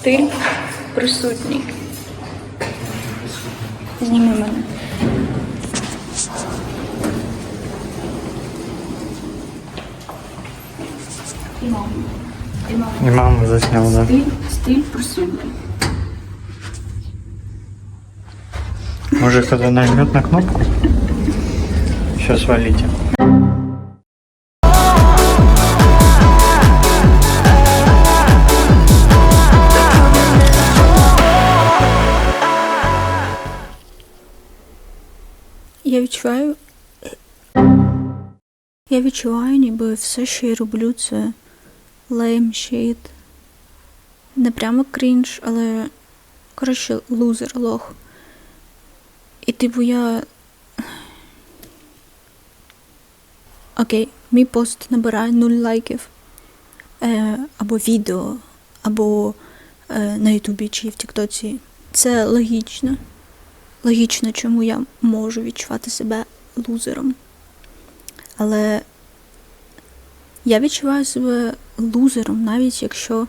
Стиль присутній. Зніми мене. І маму. І маму. І маму засняв, да. Стиль, стиль присутній. Може кто-то нажмет на кнопку? Сейчас валите. Відчуваю. Я відчуваю, ніби все, що я роблю, це lame shit. Не прямо крінж, але коротше лузер, лох. І типу я. Окей, мій пост набирає нуль лайків. Е, або відео, або е, на Ютубі чи в Тіктоці. Це логічно логічно, чому я можу відчувати себе лузером. Але я відчуваю себе лузером, навіть якщо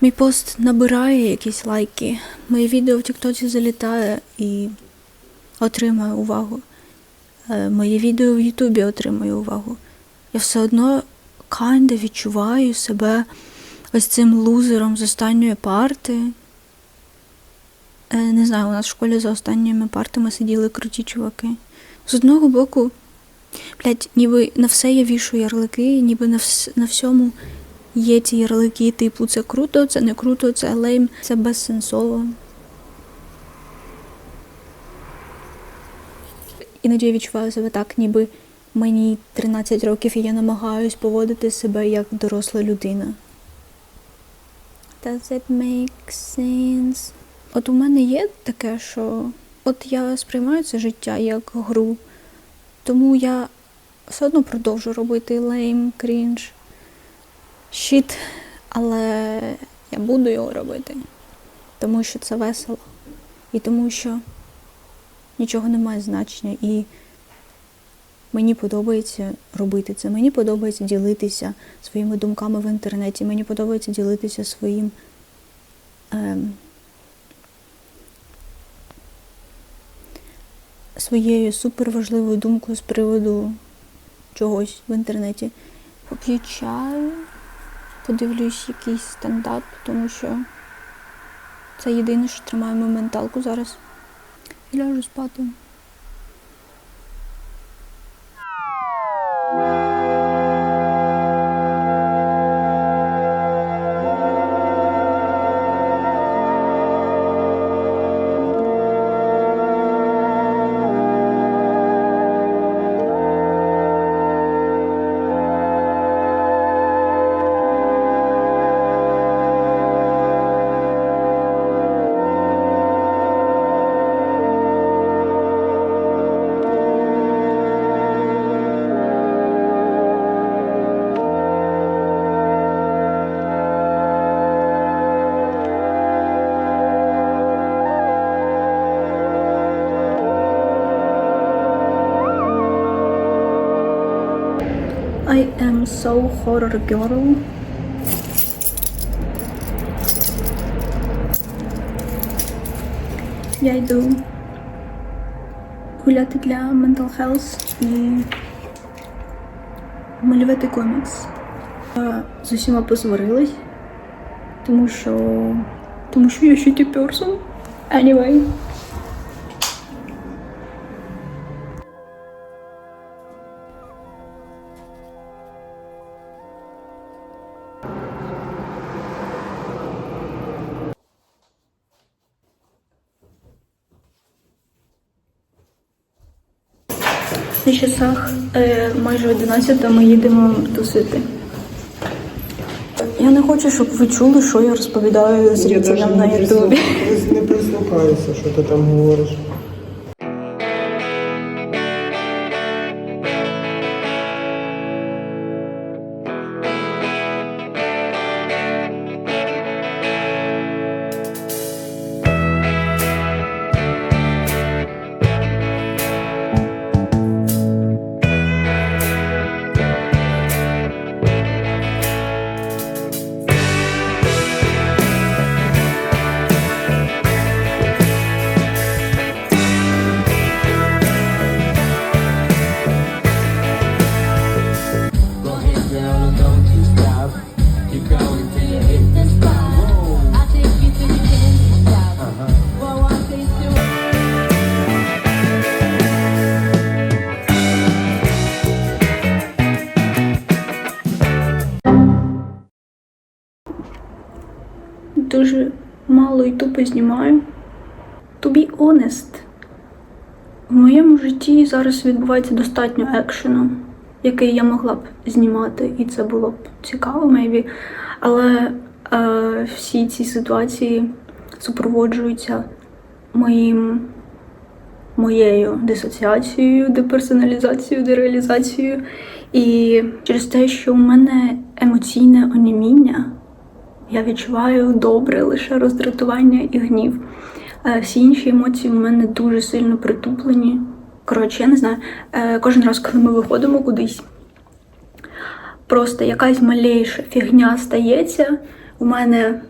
мій пост набирає якісь лайки, моє відео в Тіктоці залітає і отримує увагу. Е, Моє відео в Ютубі отримує увагу. Я все одно kinda відчуваю себе ось цим лузером з останньої парти. Е, Не знаю, у нас в школі за останніми партами сиділи круті чуваки. З одного боку, блядь, ніби на все я вішаю ярлики, ніби на, вс- на всьому є ці ярлики, типу, це круто, це не круто, це лейм, це безсенсово. Іноді я відчуваю себе так, ніби мені 13 років і я намагаюсь поводити себе як доросла людина. Does it make sense? От у мене є таке, що от я сприймаю це життя як гру, тому я все одно продовжу робити лейм, крінж, щит, але я буду його робити, тому що це весело. І тому що нічого не має значення. І мені подобається робити це. Мені подобається ділитися своїми думками в інтернеті. Мені подобається ділитися своїм. Ем, своєю суперважливою думкою з приводу чогось в інтернеті. Поп'ю чаю, подивлюсь якийсь стендап, тому що це єдине, що тримає мою менталку зараз. І ляжу спати. Am so horror girl. Я йду гуляти для mental health і малювати комікс. Я з усіма посварилась, тому що. Тому що я shitty person. Anyway. Часах е, майже 11 ми їдемо тусити. Я не хочу, щоб ви чули, що я розповідаю зрителям на Ютубі. Не прислухаюся, що ти там говориш. Тупо. To be honest, в моєму житті зараз відбувається достатньо екшену, який я могла б знімати, і це було б цікаво, maybe. Але е, всі ці ситуації супроводжуються моїм, моєю дисоціацією, деперсоналізацією, дереалізацією. І через те, що у мене емоційне оніміння, я відчуваю добре лише роздратування і гнів. Е, Всі інші емоції у мене дуже сильно притуплені. Коротше, я не знаю, е, кожен раз, коли ми виходимо кудись, просто якась малейша фігня стається. У мене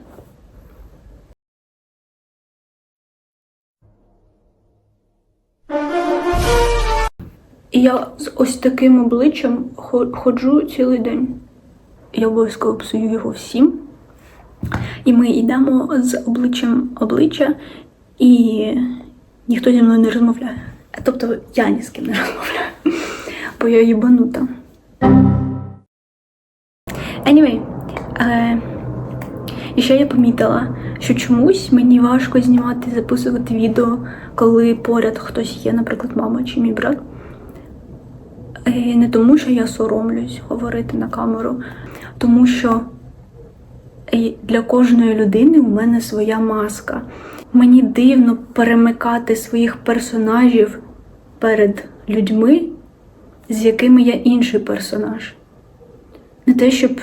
І я з ось таким обличчям хо- ходжу цілий день. Я обов'язково псую його всім. І ми йдемо з обличчям обличчя, і ніхто зі мною не розмовляє. Тобто я ні з ким не розмовляю, бо я їбанута. Anyway, е, і ще я помітила, що чомусь мені важко знімати, записувати відео, коли поряд хтось є, наприклад, мама чи мій брат. Е, Не тому, що я соромлюсь говорити на камеру, тому що е, для кожної людини у мене своя маска. Мені дивно перемикати своїх персонажів перед людьми, з якими я інший персонаж. Не те, щоб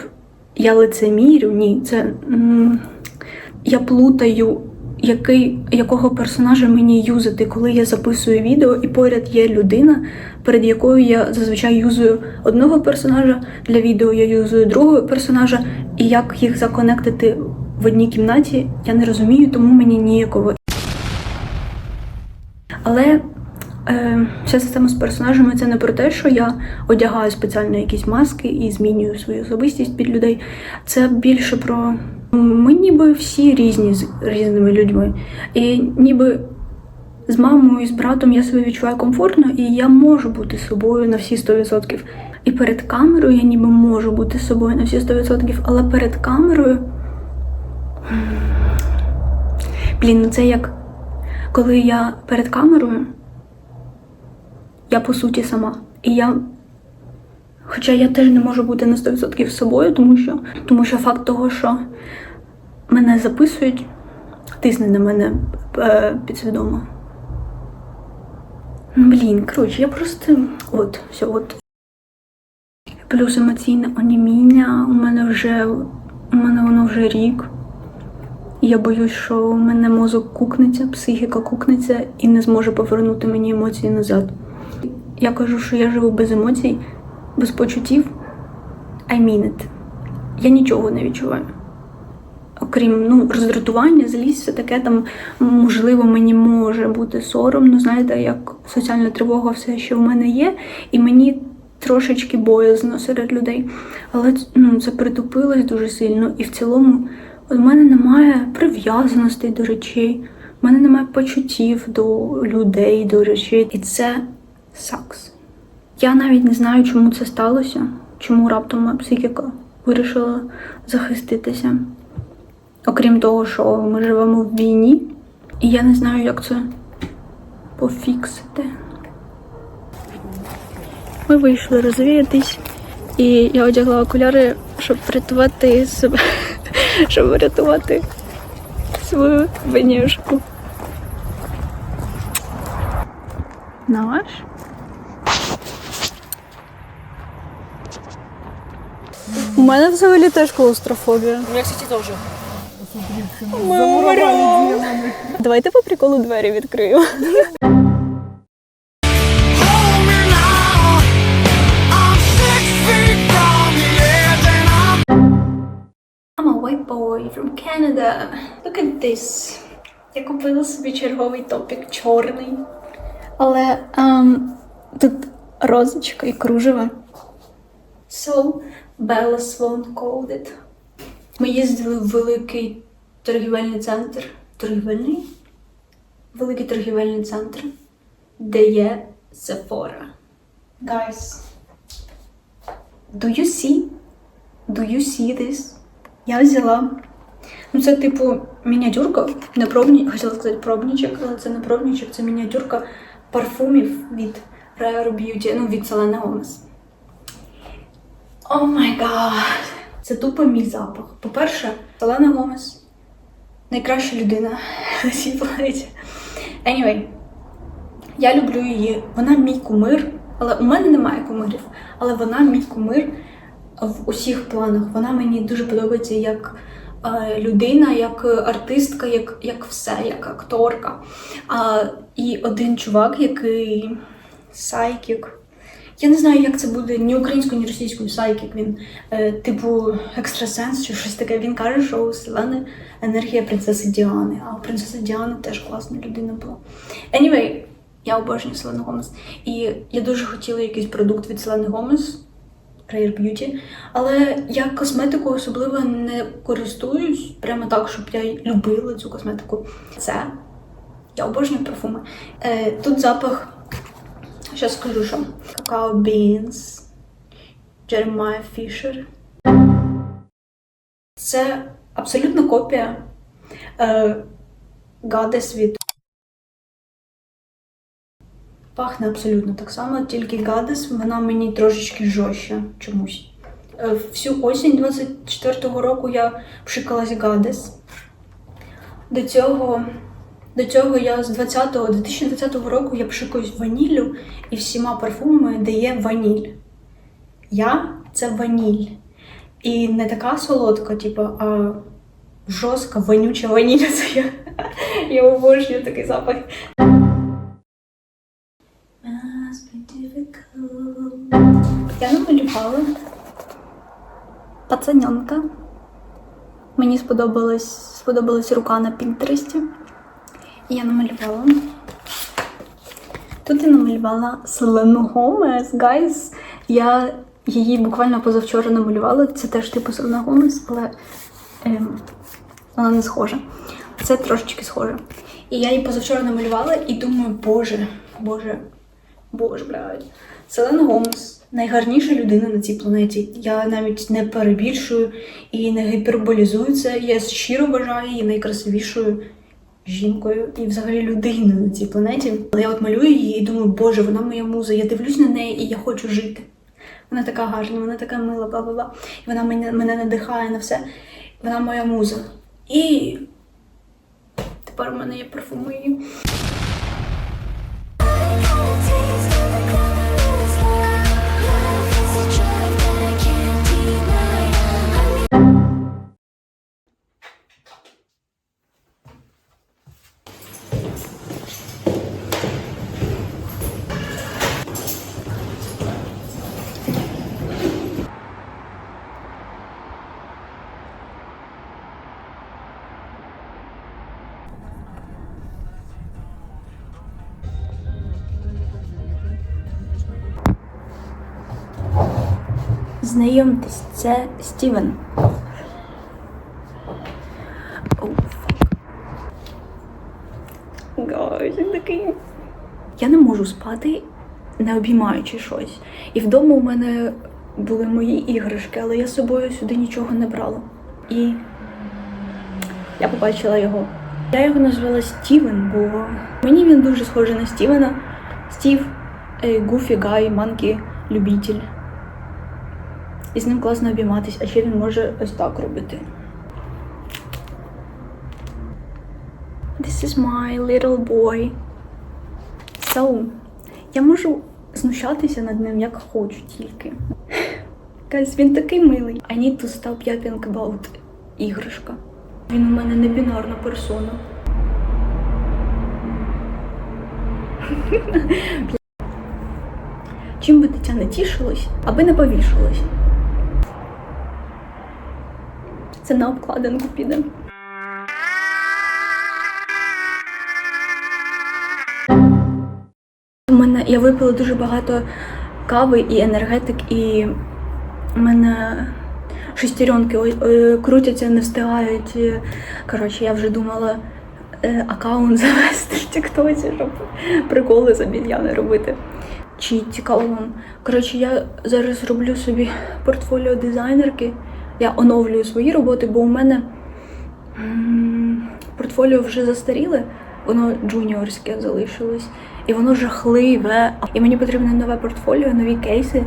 я лицемірю, ні, це м, я плутаю, який, якого персонажа мені юзати, коли я записую відео, і поряд є людина, перед якою я зазвичай юзую одного персонажа, для відео я юзую другого персонажа, і як їх законектити в одній кімнаті, я не розумію, тому мені ніяково. Але е, вся система з персонажами це не про те, що я одягаю спеціально якісь маски і змінюю свою особистість під людей. Це більше про ми ніби всі різні з різними людьми. І ніби з мамою і з братом я себе відчуваю комфортно, і я можу бути собою на всі 100%. І перед камерою я ніби можу бути собою на всі 100%, але перед камерою. Блін, ну це як коли я перед камерою, я по суті сама. І я. Хоча я теж не можу бути на 100% собою, тому що, тому що факт того, що мене записують, тисне на мене е, підсвідомо. Блін, коротше, я просто. От, все, от. Плюс емоційне оніміння. У мене вже. У мене воно вже рік. Я боюсь, що у мене мозок кукнеться, психіка кукнеться і не зможе повернути мені емоції назад. Я кажу, що я живу без емоцій, без почуттів. I mean it. Я нічого не відчуваю. Окрім ну, роздратування, злість, все таке там, можливо, мені може бути соромно, знаєте, як соціальна тривога, все, що в мене є, і мені трошечки боязно серед людей. Але ну, це притупилось дуже сильно. І в цілому у мене немає прив'язаностей до речей, у мене немає почуттів до людей, до речей. І це сакс. Я навіть не знаю, чому це сталося, чому раптом моя психіка вирішила захиститися. Окрім того, що ми живемо в війні, і я не знаю, як це пофіксити. Ми вийшли розвіятись, і я одягла окуляри, щоб врятувати себе, щоб врятувати свою венюшку. Наш? У мене взагалі теж клаустрофобія. У меня, кстати, тоже. Давайте по приколу двері відкрию. I'm a white boy from Canada. Look at this. Я купила собі черговий топік чорний. Але ем, тут розочка і кружево. So Bella Swan called it. Ми їздили в великий торгівельний центр. Торгівельний? Великий торгівельний центр, де є Sephora. Guys, do you see? Do you see this? Я взяла Ну, це типу мініатюрка, не пробні, хотіла сказати пробнічок, але це не пробнічок, це мініатюрка парфумів від Rare Beauty, ну від Selena Gomez. О май гад! Це тупо мій запах. По-перше, Selena Gomez найкраща людина на цій планеті. Anyway, я люблю її. Вона мій кумир, але у мене немає кумирів. Але вона мій кумир в усіх планах. Вона мені дуже подобається як е, людина, як артистка, як, як все, як акторка. А, і один чувак, який сайкік. Я не знаю, як це буде ні українською, ні російською сайкік. Він е, типу екстрасенс чи щось таке. Він каже, що у Селени енергія принцеси Діани. А у принцеси Діани теж класна людина була. Anyway, я обожнюю Селену Гомес. І я дуже хотіла якийсь продукт від Селени Гомес. Rare Beauty, але я косметикою особливо не користуюсь прямо так, щоб я любила цю косметику. Це я обожнюю парфуми. Е, тут запах, зараз скажу, що Какао Beans, Jeremiah Fisher. Це абсолютна копія е, Goddess від Пахне абсолютно так само, тільки Гадес, вона мені трошечки жорстче чомусь. Е, Всю осінь 24-го року я пшикалась Гадес. До цього, до цього я з 20-го, 2020 року я пшикаюсь ваніллю і всіма парфумами, де є ваніль. Я це ваніль. І не така солодка, типу, а жорстка, вонюча ваніль. Це я, я обожнюю такий запах. Я намалювала пацаненка. Мені сподобалась, сподобалась рука на Пінтересті. Я намалювала. Тут я намалювала Селену Гомес, гайз. Я її буквально позавчора намалювала. Це теж типу Селена Гомес, але ем, вона не схожа. Це трошечки схоже. І я її позавчора намалювала і думаю, боже, боже, боже, блядь. Селена Гомес найгарніша людина на цій планеті. Я навіть не перебільшую і не гіперболізую це. Я щиро вважаю її найкрасивішою жінкою і взагалі людиною на цій планеті. Але я от малюю її і думаю, боже, вона моя муза. Я дивлюсь на неї і я хочу жити. Вона така гарна, вона така мила, бла бла бла. І вона мене, мене надихає на все. Вона моя муза. І тепер у мене є парфуми. Знайомтесь, це Стівен. Гай, він такий. Я не можу спати, не обіймаючи щось. І вдома у мене були мої іграшки, але я з собою сюди нічого не брала. І я побачила його. Я його назвала Стівен, бо мені він дуже схожий на Стівена. Стів Гуфі Гай, Манкі, любитель. І з ним класно обійматись, а ще він може ось так робити. This is my little boy. So, я можу знущатися над ним як хочу тільки. Guys, він такий милий. I need to stop yapping about іграшка. Він у мене не бінарна персона. Чим би дитя не тішилось, аби не повішалось. Це на обкладинку піде. У мене я випила дуже багато кави і енергетик, і у мене шестеренки е, крутяться, не встигають. Коротше, я вже думала е, аккаунт завести в Тіктоці, щоб приколи з обіз'яни робити. Чи цікаво вам? Коротше, я зараз роблю собі портфоліо дизайнерки. Я оновлюю свої роботи, бо у мене Портфоліо вже застаріле, воно джуніорське залишилось, і воно жахливе. І мені потрібне нове портфоліо, нові кейси,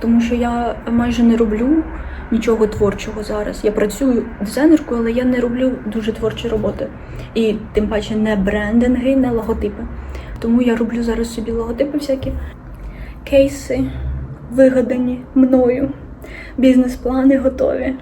тому що я майже не роблю нічого творчого зараз. Я працюю дизайнеркою, але я не роблю дуже творчі роботи. І тим паче не брендинги, не логотипи. Тому я роблю зараз собі логотипи всякі, кейси вигадані мною. Бізнес-плани готові.